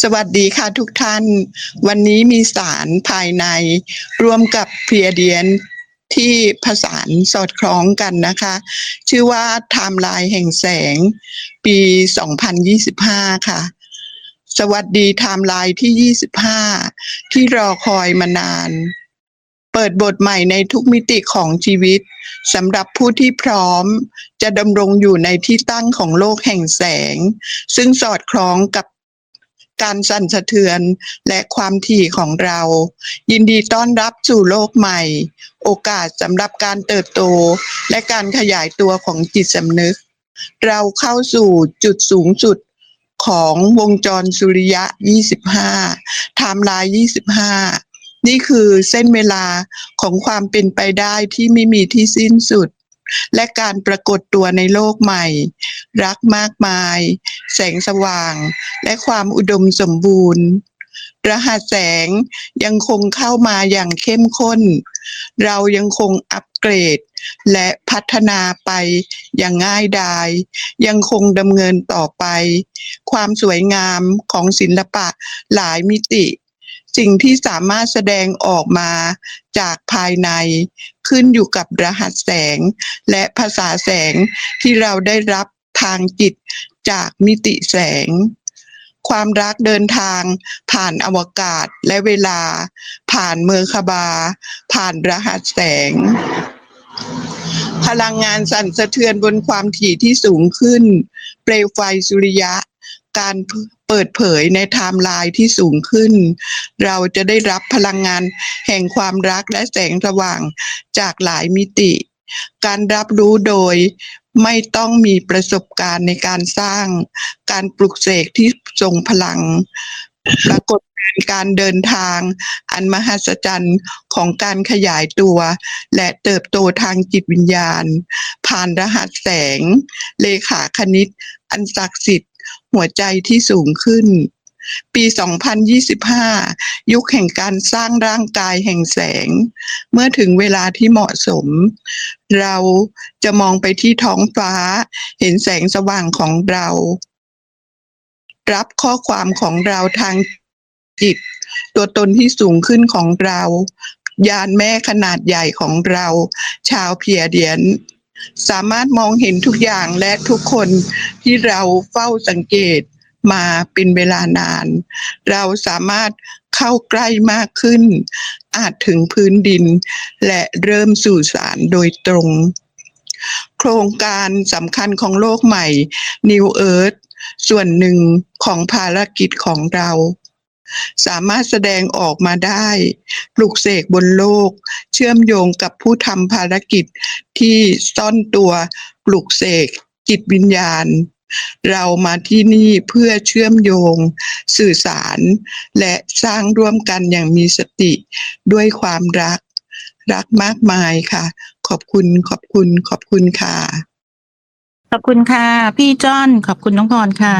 สวัสดีค่ะทุกท่าน วันนี้มีสารภายในร่วมกับเพียเดียนที่ผสานสอดคล้องกันนะคะ ชื่อว่าไทม์ไลน์แห่งแสง ปี 2025 ค่ะ สวัสดีไทม์ไลน์ที่ 25 ที่รอคอยมานาน เปิดบทใหม่ในทุกมิติของชีวิตสำหรับผู้ที่พร้อมจะดำรงอยู่ในที่ตั้งของโลกแห่งแสง ซึ่งสอดคล้องกับ การสั่นสะเทือนและความถี่ของเรา ยินดีต้อนรับสู่โลกใหม่ โอกาสสำหรับการเติบโตและการขยายตัวของจิตสำนึก เราเข้าสู่จุดสูงสุดของวงจรสุริยะ 25ไทม์ไลน์ 25 นี่คือเส้นเวลาของความเป็นไปได้ที่ไม่มีที่สิ้นสุด และการปรากฏตัวในโลกใหม่ รักมากมาย แสงสว่าง และความอุดมสมบูรณ์ รหัสแสงยังคงเข้ามาอย่างเข้มข้น เรายังคงอัปเกรด และพัฒนาไปอย่างง่ายดาย ยังคงดำเนินต่อไป ความสวยงามของศิลปะหลายมิติ สิ่งที่สามารถแสดงออกมาจากภายในขึ้นอยู่กับรหัสแสง และภาษาแสงที่เราได้รับทางจิตจากมิติแสง ความรักเดินทางผ่านอวกาศและเวลา ผ่านเมอร์คบา ผ่านรหัสแสง พลังงานสั่นสะเทือนบนความถี่ที่สูงขึ้น เปลวไฟสุริยะ การ เปิดเผยในไทม์ไลน์ที่สูงขึ้น เราจะได้รับพลังงานแห่งความรักและแสงสว่างจากหลายมิติ การรับรู้โดยไม่ต้องมีประสบการณ์ในการสร้าง การปลุกเสกที่ทรงพลัง ปรากฏการณ์การเดินทางอันมหัศจรรย์ของการขยายตัว และเติบโตทางจิตวิญญาณ ผ่านรหัสแสง เลขาคณิต อันศักดิ์สิทธิ์ หัวใจที่สูงขึ้น ปี 2025 ยุคแห่งการสร้างร่างกายแห่งแสง เมื่อถึงเวลาที่เหมาะสม เราจะมองไปที่ท้องฟ้า เห็นแสงสว่างของเรา รับข้อความของเราทางจิต ตัวตนที่สูงขึ้นของเรา ยานแม่ขนาดใหญ่ของเรา ชาวเพียเดียน สามารถมองเห็นทุกอย่างและทุกคนที่เราเฝ้าสังเกตมาเป็นเวลานาน เราสามารถเข้าใกล้มากขึ้น อาจถึงพื้นดิน และเริ่มสู่สารโดยตรง โครงการสำคัญของโลกใหม่ New Earth ส่วนหนึ่งของภารกิจของเรา สามารถแสดงออกมาได้ปลุกเสกบนโลก เชื่อมโยงกับผู้ทำภารกิจที่ซ่อนตัวปลุกเสกจิตวิญญาณ เรามาที่นี่เพื่อเชื่อมโยง สื่อสาร และสร้างร่วมกันอย่างมีสติด้วยความรัก รักมากมายค่ะ ขอบคุณขอบคุณขอบคุณค่ะ ขอบคุณค่ะ พี่จ้อนขอบคุณน้องพรค่ะ